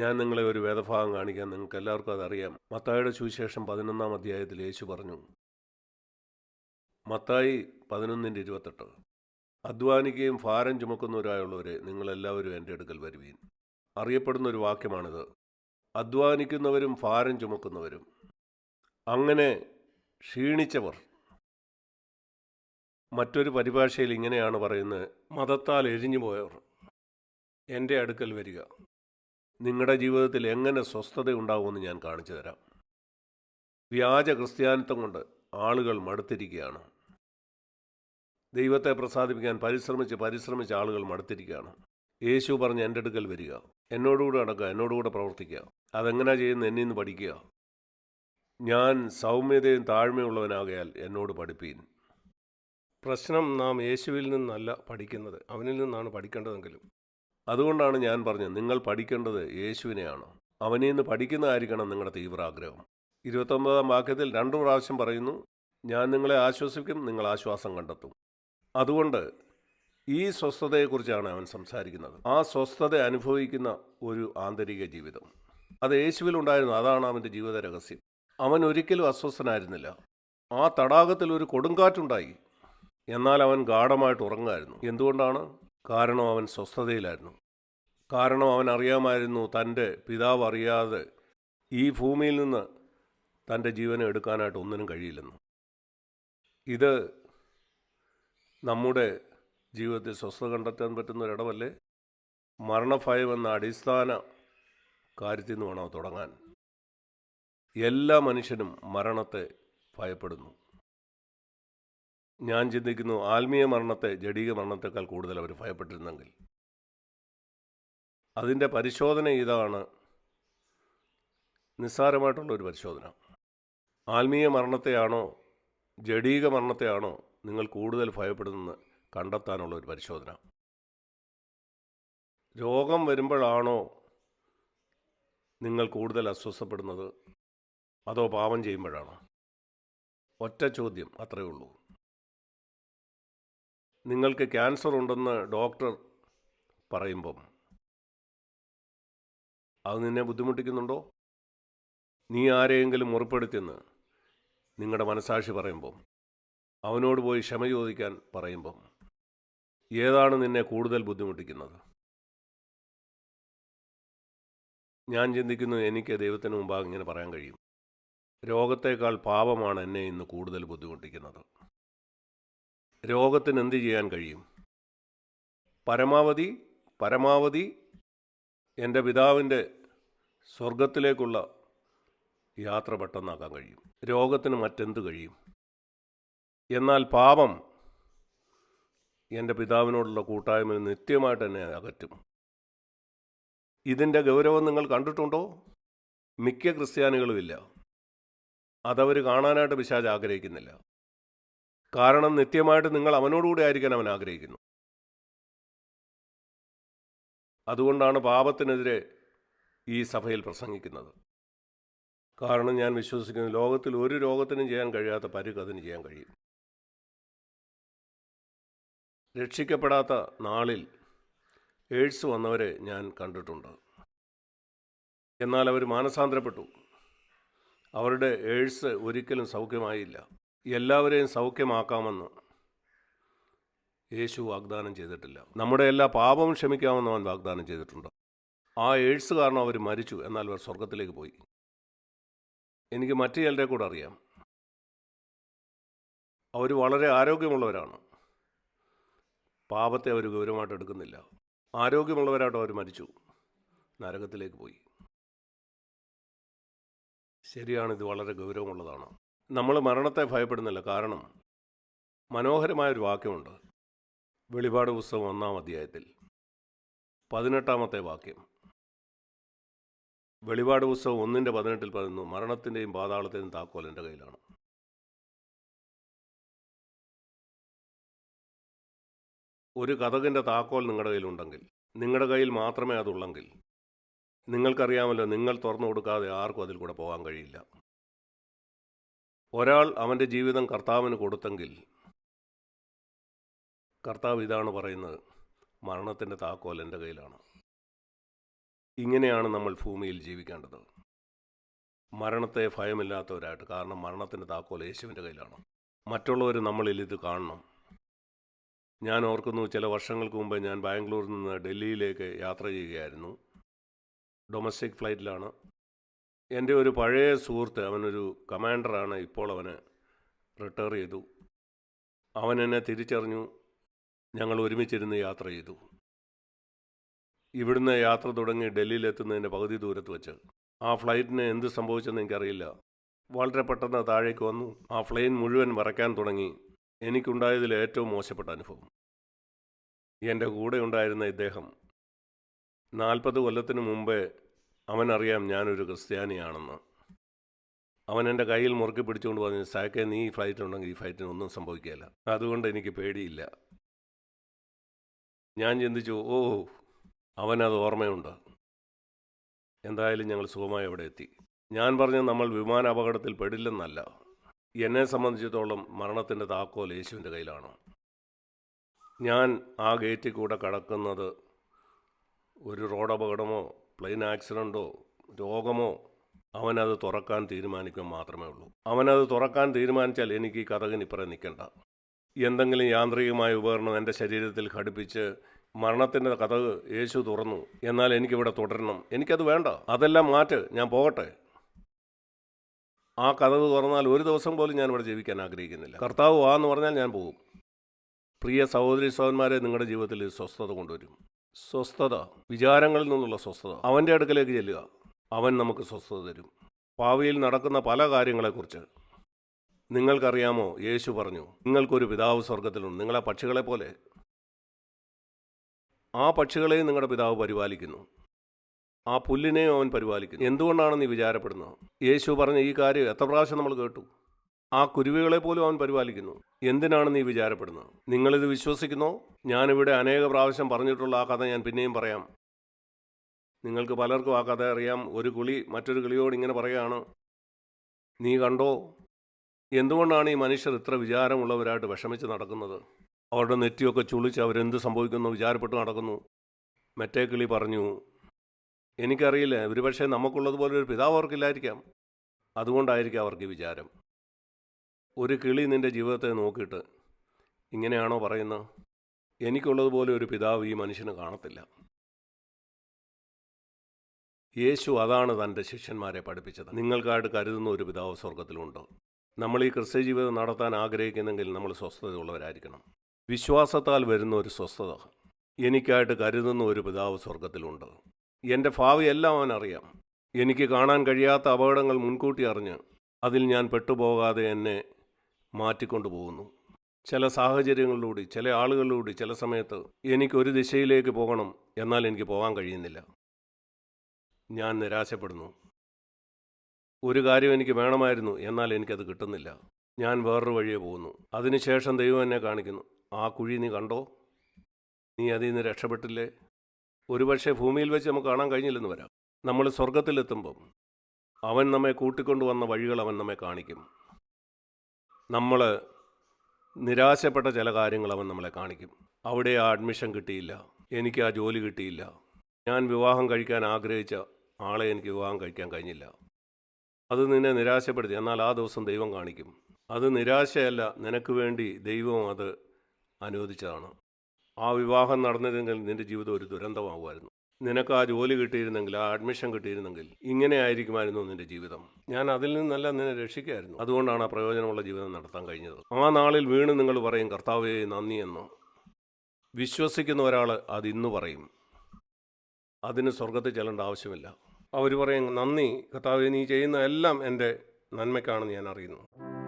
ഞാൻ നിങ്ങളെ ഒരു വേദഭാഗം കാണിക്കാൻ നിങ്ങൾക്ക് എല്ലാവർക്കും അതറിയാം. മത്തായുടെ സുവിശേഷം പതിനൊന്നാം അധ്യായത്തിൽ യേശു പറഞ്ഞു മത്തായി പതിനൊന്നിന്റെ ഇരുപത്തെട്ട് അധ്വാനിക്കുകയും ഭാരം ചുമക്കുന്നവരായുള്ളവരെ നിങ്ങളെല്ലാവരും എന്റെ അടുക്കൽ വരുവീൻ. അറിയപ്പെടുന്ന ഒരു വാക്യമാണിത് അധ്വാനിക്കുന്നവരും ഭാരം ചുമക്കുന്നവരും. അങ്ങനെ ക്ഷീണിച്ചവർ. മറ്റൊരു പരിഭാഷയിൽ ഇങ്ങനെയാണ് പറയുന്നത് മതത്താൽ എരിഞ്ഞു പോയവർ എന്റെ അടുക്കൽ വരിക. നിങ്ങളുടെ ജീവിതത്തിൽ എങ്ങനെ സ്വസ്ഥത ഉണ്ടാകുമെന്ന് ഞാൻ കാണിച്ചു തരാം. വ്യാജ ക്രിസ്ത്യാനിത്വം കൊണ്ട് ആളുകൾ മടുത്തിരിക്കുകയാണ്. ദൈവത്തെ പ്രസാദിപ്പിക്കാൻ പരിശ്രമിച്ച് പരിശ്രമിച്ച് ആളുകൾ മടുത്തിരിക്കുകയാണ്. യേശു പറഞ്ഞ് എന്റെ അടുക്കൽ വരിക. എന്നോടുകൂടെ നടക്കുക എന്നോടുകൂടെ പ്രവർത്തിക്കുക. അതെങ്ങനെ ചെയ്യുന്നത് എന്നിൽ നിന്ന് പഠിക്കുക. ഞാൻ സൗമ്യതയും താഴ്മയുള്ളവനാകയാൽ എന്നോട് പഠിപ്പീൻ. പ്രശ്നം നാം യേശുവിൽ നിന്നല്ല പഠിക്കുന്നത്. അവനിൽ നിന്നാണ് പഠിക്കേണ്ടതെങ്കിലും. അതുകൊണ്ടാണ് ഞാൻ പറഞ്ഞത് നിങ്ങൾ പഠിക്കേണ്ടത് യേശുവിനെയാണ്. അവനിൽ നിന്ന് പഠിക്കുന്നതായിരിക്കണം നിങ്ങളുടെ തീവ്രാഗ്രഹം. ഇരുപത്തൊമ്പതാം വാക്യത്തിൽ രണ്ടു പ്രാവശ്യം പറയുന്നു ഞാൻ നിങ്ങളെ ആശ്വസിക്കും നിങ്ങൾ ആശ്വാസം കണ്ടെത്തും. അതുകൊണ്ട് ഈ സ്വസ്ഥതയെക്കുറിച്ചാണ് അവൻ സംസാരിക്കുന്നത്. ആ സ്വസ്ഥത അനുഭവിക്കുന്ന ഒരു ആന്തരിക ജീവിതം. അത് യേശുവിൽ ഉണ്ടായിരുന്നു അതാണ് അവന്റെ ജീവിത രഹസ്യം. അവൻ ഒരിക്കലും അസ്വസ്ഥനായിരുന്നില്ല. ആ തടാകത്തിൽ ഒരു കൊടുങ്കാറ്റുണ്ടായി. എന്നാൽ അവൻ ഗാഠമായിട്ട് ഉറങ്ങായിരുന്നു എന്തുകൊണ്ടാണ്? കാരണം അവൻ സ്വസ്ഥതയിലായിരുന്നു. കാരണം അവൻ അറിയാമായിരുന്നു തന്റെ പിതാവ് അറിയാതെ ഈ ഭൂമിയിൽ നിന്ന് തന്റെ ജീവനെ എടുക്കാനായിട്ട് ഒന്നിനും കഴിയില്ലെന്ന്. ഇത് നമ്മുടെ ജീവിതത്തിൽ സ്വസ്ഥത കണ്ടെത്താൻ പറ്റുന്ന ഒരിടമല്ലേ മരണഭയം എന്ന അടിസ്ഥാന കാര്യത്തിൽ നിന്ന് വേണം തുടങ്ങാൻ. എല്ലാ മനുഷ്യനും മരണത്തെ ഭയപ്പെടുന്നു. ഞാൻ ചിന്തിക്കുന്നു ആത്മീയ മരണത്തെ ജഡീക മരണത്തെക്കാൾ കൂടുതൽ അവർ ഭയപ്പെട്ടിരുന്നെങ്കിൽ. അതിന്റെ പരിശോധന ഇതാണ്. നിസ്സാരമായിട്ടുള്ള ഒരു പരിശോധന. ആത്മീയ മരണത്തെയാണോ ജഡീക മരണത്തെയാണോ നിങ്ങൾ കൂടുതൽ ഭയപ്പെടുന്നത് കണ്ടെത്താനുള്ള ഒരു പരിശോധന. രോഗം വരുമ്പോഴാണോ നിങ്ങൾ കൂടുതൽ അസ്വസ്ഥപ്പെടുന്നത്? അതോ പാപം ചെയ്യുമ്പോഴാണോ? ഒറ്റ ചോദ്യം അത്രയേ ഉള്ളൂ. നിങ്ങൾക്ക് ക്യാൻസർ ഉണ്ടെന്ന് ഡോക്ടർ പറയുമ്പം അത് നിന്നെ ബുദ്ധിമുട്ടിക്കുന്നുണ്ടോ? നീ ആരെയെങ്കിലും മുറിപ്പെടുത്തിയെന്ന് നിങ്ങളുടെ മനസാക്ഷി പറയുമ്പം അവനോട് പോയി ക്ഷമ ചോദിക്കാൻ പറയുമ്പം ഏതാണ് നിന്നെ കൂടുതൽ ബുദ്ധിമുട്ടിക്കുന്നത്? ഞാൻ ചിന്തിക്കുന്നു എനിക്ക് ദൈവത്തിന് മുമ്പാകെ ഇങ്ങനെ പറയാൻ കഴിയും. രോഗത്തേക്കാൾ പാപമാണ് എന്നെ ഇന്ന് കൂടുതൽ ബുദ്ധിമുട്ടിക്കുന്നത്. രോഗത്തിന് എന്ത് ചെയ്യാൻ കഴിയും? പരമാവധി പരമാവധി എന്റെ പിതാവിന്റെ സ്വർഗത്തിലേക്കുള്ള യാത്ര പെട്ടെന്നാക്കാൻ കഴിയും. രോഗത്തിന് മറ്റെന്ത് കഴിയും? എന്നാൽ പാപം എന്റെ പിതാവിനോടുള്ള കൂട്ടായ്മ നിത്യമായിട്ട് തന്നെ അകറ്റും. ഇതിന്റെ ഗൗരവം നിങ്ങൾ കണ്ടിട്ടുണ്ടോ? മിക്ക ക്രിസ്ത്യാനികളുമില്ല അതവർ കാണാനായിട്ട് പിശാജ് ആഗ്രഹിക്കുന്നില്ല. കാരണം നിത്യമായിട്ട് നിങ്ങൾ അവനോടുകൂടി ആയിരിക്കാൻ അവൻ ആഗ്രഹിക്കുന്നു. അതുകൊണ്ടാണ് പാപത്തിനെതിരെ ഈ സഭയിൽ പ്രസംഗിക്കുന്നത്. കാരണം ഞാൻ വിശ്വസിക്കുന്നു ലോകത്തിൽ ഒരു രോഗത്തിനും ചെയ്യാൻ കഴിയാത്ത പരുക്ക് അതിന് ചെയ്യാൻ കഴിയും. രക്ഷിക്കപ്പെടാത്ത നാളിൽ എയ്ഡ്സ് വന്നവരെ ഞാൻ കണ്ടിട്ടുണ്ട്. എന്നാൽ അവർ മാനസാന്തരപ്പെട്ടു. അവരുടെ എയ്ഡ്സ് ഒരിക്കലും സൗഖ്യമായില്ല. എല്ലാവരെയും സൗഖ്യമാക്കാമെന്ന് യേശു വാഗ്ദാനം ചെയ്തിട്ടില്ല. നമ്മുടെ എല്ലാ പാപവും ക്ഷമിക്കാമെന്ന് അവൻ വാഗ്ദാനം ചെയ്തിട്ടുണ്ട്. ആ എയ്ഡ്സ് കാരണം അവർ മരിച്ചു എന്നാൽ അവർ സ്വർഗത്തിലേക്ക് പോയി. എനിക്ക് മറ്റു ചിലരെ കൂടെ അറിയാം. അവർ വളരെ ആരോഗ്യമുള്ളവരാണ്. പാപത്തെ അവർ ഗൗരവമായിട്ട് എടുക്കുന്നില്ല. ആരോഗ്യമുള്ളവരായിട്ട് അവർ മരിച്ചു. നരകത്തിലേക്ക് പോയി. ശരിയാണ് ഇത് വളരെ ഗൗരവമുള്ളതാണ്. നമ്മൾ മരണത്തെ ഭയപ്പെടുന്നില്ല. കാരണം മനോഹരമായ ഒരു വാക്യമുണ്ട്. വെളിപാട് പുസ്തകം ഒന്നാം അധ്യായത്തിൽ. പതിനെട്ടാമത്തെ വാക്യം. വെളിപാട് പുസ്തകം ഒന്നിന്റെ പതിനെട്ടിൽ പറയുന്നു മരണത്തിന്റെയും പാതാളത്തിന്റെയും താക്കോൽ എന്റെ കയ്യിലാണ്. ഒരു കഥകിന്റെ താക്കോൽ നിങ്ങളുടെ കയ്യിലുണ്ടെങ്കിൽ നിങ്ങളുടെ കയ്യിൽ മാത്രമേ അതുള്ളെങ്കിൽ നിങ്ങൾക്കറിയാമല്ലോ നിങ്ങൾ തുറന്നു കൊടുക്കാതെ ആർക്കും അതിൽ കൂടെ പോകാൻ കഴിയില്ല. ഒരാൾ അവന്റെ ജീവിതം കർത്താവിന് കൊടുത്തെങ്കിൽ കർത്താവ് ഇതാണ് പറയുന്നത് മരണത്തിന്റെ താക്കോൽ എന്റെ കയ്യിലാണ്. ഇങ്ങനെയാണ് നമ്മൾ ഭൂമിയിൽ ജീവിക്കേണ്ടത്. മരണത്തെ ഭയമില്ലാത്തവരായിട്ട് കാരണം മരണത്തിന്റെ താക്കോൽ യേശുവിന്റെ കയ്യിലാണ്. മറ്റുള്ളവർ നമ്മളിൽ ഇത് കാണണം. ഞാൻ ഓർക്കുന്നു ചില വർഷങ്ങൾക്ക് മുമ്പ് ഞാൻ ബാംഗ്ലൂരിൽ നിന്ന് ഡൽഹിയിലേക്ക് യാത്ര ചെയ്യുകയായിരുന്നു. ഡൊമസ്റ്റിക് ഫ്ലൈറ്റിലാണ്. എന്റെ ഒരു പഴയ സുഹൃത്ത് അവനൊരു കമാൻഡറാണ്. ഇപ്പോൾ അവന് റിട്ടയർ ചെയ്തു. അവൻ എന്നെ തിരിച്ചറിഞ്ഞു. ഞങ്ങൾ ഒരുമിച്ചിരുന്ന് യാത്ര ചെയ്തു. ഇവിടുന്ന് യാത്ര തുടങ്ങി ഡൽഹിയിലെത്തുന്നതിന്റെ പകുതി ദൂരത്ത് വെച്ച്. ആ ഫ്ലൈറ്റിന് എന്ത് സംഭവിച്ചെന്ന് എനിക്കറിയില്ല. വളരെ പെട്ടെന്ന് താഴേക്ക് വന്നു. ആ ഫ്ലൈൻ മുഴുവൻ മറയ്ക്കാൻ തുടങ്ങി. എനിക്കുണ്ടായതിൽ ഏറ്റവും മോശപ്പെട്ട അനുഭവം. എന്റെ കൂടെ ഉണ്ടായിരുന്ന ഇദ്ദേഹം നാൽപ്പത് കൊല്ലത്തിനു മുമ്പേ അവനറിയാം ഞാനൊരു ക്രിസ്ത്യാനിയാണെന്ന്. അവൻ എന്റെ കയ്യിൽ മുറുക്കി പിടിച്ചുകൊണ്ട് പറഞ്ഞു സാക്കെ നീ ഈ ഫ്ലൈറ്റ് ഉണ്ടെങ്കിൽ ഈ ഫ്ലൈറ്റിന് ഒന്നും സംഭവിക്കില്ല അതുകൊണ്ട് എനിക്ക് പേടിയില്ല. ഞാൻ ചിന്തിച്ചു ഓ അവനത് ഓർമ്മയുണ്ട്. എന്തായാലും ഞങ്ങൾ സുഖമായി അവിടെ എത്തി. ഞാൻ പറഞ്ഞു നമ്മൾ വിമാന അപകടത്തിൽ പെടില്ലെന്നല്ല. എന്നെ സംബന്ധിച്ചിടത്തോളം മരണത്തിന്റെ താക്കോൽ യേശുവിന്റെ കയ്യിലാണ്. ഞാൻ ആ ഗേറ്റിൽ കൂടെ കടക്കുന്നത് ഒരു റോഡ് അപകടമോ പ്ലെയിൻ ആക്സിഡന്റോ രോഗമോ അവനത് തുറക്കാൻ തീരുമാനിക്കുക മാത്രമേ ഉള്ളൂ. അവനത് തുറക്കാൻ തീരുമാനിച്ചാൽ എനിക്ക് ഈ കഥകിനിപ്പുറം നിൽക്കണ്ട. എന്തെങ്കിലും യാന്ത്രികമായ ഉപകരണം എന്റെ ശരീരത്തിൽ ഘടിപ്പിച്ച് മരണത്തിന്റെ കഥക് യേശു തുറന്നു എന്നാൽ എനിക്കിവിടെ തുടരണം. എനിക്കത് വേണ്ട. അതെല്ലാം മാറ്റ്. ഞാൻ പോകട്ടെ. ആ കഥക് തുറന്നാൽ ഒരു ദിവസം പോലും ഞാൻ ഇവിടെ ജീവിക്കാൻ ആഗ്രഹിക്കുന്നില്ല. കർത്താവ് വാ എന്ന് പറഞ്ഞാൽ ഞാൻ പോകും. പ്രിയ സഹോദരി സഹോദരന്മാരെ നിങ്ങളുടെ ജീവിതത്തിൽ സ്വസ്ഥത കൊണ്ടുവരും. സ്വസ്ഥത വിചാരങ്ങളിൽ നിന്നുള്ള സ്വസ്ഥത. അവന്റെ അടുക്കലേക്ക് ചെല്ലുക. അവൻ നമുക്ക് സ്വസ്ഥത തരും. ഭാവിയിൽ നടക്കുന്ന പല കാര്യങ്ങളെക്കുറിച്ച് നിങ്ങൾക്കറിയാമോ? യേശു പറഞ്ഞു നിങ്ങൾക്കൊരു പിതാവ് സ്വർഗത്തിലുണ്ട് നിങ്ങളെ പക്ഷികളെ പോലെ. ആ പക്ഷികളെയും നിങ്ങളുടെ പിതാവ് പരിപാലിക്കുന്നു. ആ പുല്ലിനെയും അവൻ പരിപാലിക്കുന്നു. എന്തുകൊണ്ടാണ് നീ വിചാരപ്പെടുന്നത്? യേശു പറഞ്ഞ ഈ കാര്യം എത്ര പ്രാവശ്യം നമ്മൾ കേട്ടു. ആ കുരുവികളെ പോലും അവൻ പരിപാലിക്കുന്നു. എന്തിനാണ് നീ വിചാരപ്പെടുന്നത് നിങ്ങളിത് വിശ്വസിക്കുന്നോ? ഞാനിവിടെ അനേക പ്രാവശ്യം പറഞ്ഞിട്ടുള്ള ആ കഥ ഞാൻ പിന്നെയും പറയാം. നിങ്ങൾക്ക് പലർക്കും ആ കഥ അറിയാം. ഒരു കുളി മറ്റൊരു കിളിയോട് ഇങ്ങനെ പറയുകയാണ്. നീ കണ്ടോ? എന്തുകൊണ്ടാണ് ഈ മനുഷ്യർ ഇത്ര വിചാരമുള്ളവരായിട്ട് വിഷമിച്ച് നടക്കുന്നത്? അവരുടെ നെറ്റിയൊക്കെ ചുളിച്ച് അവരെന്ത് സംഭവിക്കുന്നു വിചാരപ്പെട്ട് നടക്കുന്നു. മറ്റേ കിളി പറഞ്ഞു എനിക്കറിയില്ല. ഒരു പക്ഷേ നമുക്കുള്ളതുപോലെ ഒരു പിതാവ് അവർക്കില്ലായിരിക്കാം. അതുകൊണ്ടായിരിക്കാം അവർക്ക് വിചാരം. ഒരു കിളി നിന്റെ ജീവിതത്തെ നോക്കിയിട്ട് ഇങ്ങനെയാണോ പറയുന്നത് എനിക്കുള്ളതുപോലെ ഒരു പിതാവ് ഈ മനുഷ്യന് കാണത്തില്ല. യേശു അതാണ് തന്റെ ശിഷ്യന്മാരെ പഠിപ്പിച്ചത്. നിങ്ങൾക്കായിട്ട് കരുതുന്ന ഒരു പിതാവ് സ്വർഗത്തിലുണ്ട് നമ്മൾ ഈ ക്രിസ്ത്യ ജീവിതം നടത്താൻ ആഗ്രഹിക്കുന്നെങ്കിൽ നമ്മൾ സ്വസ്ഥതയുള്ളവരായിരിക്കണം. വിശ്വാസത്താൽ വരുന്ന ഒരു സ്വസ്ഥത. എനിക്കായിട്ട് കരുതുന്ന ഒരു പിതാവ് സ്വർഗത്തിലുണ്ട് എന്റെ ഭാവി എല്ലാം അവൻ അറിയാം. എനിക്ക് കാണാൻ കഴിയാത്ത അപകടങ്ങൾ മുൻകൂട്ടി അറിഞ്ഞ് അതിൽ ഞാൻ പെട്ടുപോകാതെ എന്നെ മാറ്റിക്കൊണ്ടു പോകുന്നു ചില സാഹചര്യങ്ങളിലൂടെ ചില ആളുകളിലൂടെ ചില സമയത്ത് എനിക്കൊരു ദിശയിലേക്ക് പോകണം എന്നാൽ എനിക്ക് പോകാൻ കഴിയുന്നില്ല. ഞാൻ നിരാശപ്പെടുന്നു. ഒരു കാര്യം എനിക്ക് വേണമായിരുന്നു എന്നാൽ എനിക്കത് കിട്ടുന്നില്ല. ഞാൻ വേറൊരു വഴിയെ പോകുന്നു. അതിനുശേഷം ദൈവം എന്നെ കാണിക്കുന്നു. ആ കുഴി നീ കണ്ടോ? നീ അതിൽ നിന്ന് രക്ഷപ്പെട്ടില്ലേ? ഒരുപക്ഷെ ഭൂമിയിൽ വെച്ച് നമുക്ക് കാണാൻ കഴിഞ്ഞില്ലെന്ന് വരാം. നമ്മൾ സ്വർഗത്തിലെത്തുമ്പം അവൻ നമ്മെ കൂട്ടിക്കൊണ്ടുവന്ന വഴികൾ അവൻ നമ്മെ കാണിക്കും. നമ്മൾ നിരാശപ്പെട്ട ചില കാര്യങ്ങൾ അവൻ നമ്മളെ കാണിക്കും. അവിടെ ആ അഡ്മിഷൻ കിട്ടിയില്ല. എനിക്ക് ആ ജോലി കിട്ടിയില്ല. ഞാൻ വിവാഹം കഴിക്കാൻ ആഗ്രഹിച്ച ആളെ എനിക്ക് വിവാഹം കഴിക്കാൻ കഴിഞ്ഞില്ല. അത് നിന്നെ നിരാശപ്പെടുത്തി. എന്നാൽ ആ ദിവസം ദൈവം കാണിക്കും. അത് നിരാശയല്ല നിനക്ക് വേണ്ടി ദൈവം അത് അനുവദിച്ചതാണ്. ആ വിവാഹം നടന്നിരുന്നെങ്കിൽ നിന്റെ ജീവിതം ഒരു ദുരന്തമാകുമായിരുന്നു നിനക്ക് ആ ജോലി കിട്ടിയിരുന്നെങ്കിൽ ആ അഡ്മിഷൻ കിട്ടിയിരുന്നെങ്കിൽ ഇങ്ങനെ ആയിരിക്കുമായിരുന്നു നിന്റെ ജീവിതം. ഞാൻ അതിൽ നിന്നല്ല നിന്നെ രക്ഷിക്കായിരുന്നു. അതുകൊണ്ടാണ് ആ പ്രയോജനമുള്ള ജീവിതം നടത്താൻ കഴിഞ്ഞത്. ആ നാളിൽ വീണ് നിങ്ങൾ പറയും കർത്താവേ നന്ദി എന്ന്. വിശ്വസിക്കുന്ന ഒരാൾ അത് ഇന്ന് പറയും. അതിന് സ്വർഗത്തിൽ ചെല്ലേണ്ട ആവശ്യമില്ല. അവർ പറയും നന്ദി കർത്താവ് നീ ചെയ്യുന്ന എല്ലാം എന്റെ നന്മയ്ക്കാണെന്ന് ഞാൻ അറിയുന്നു.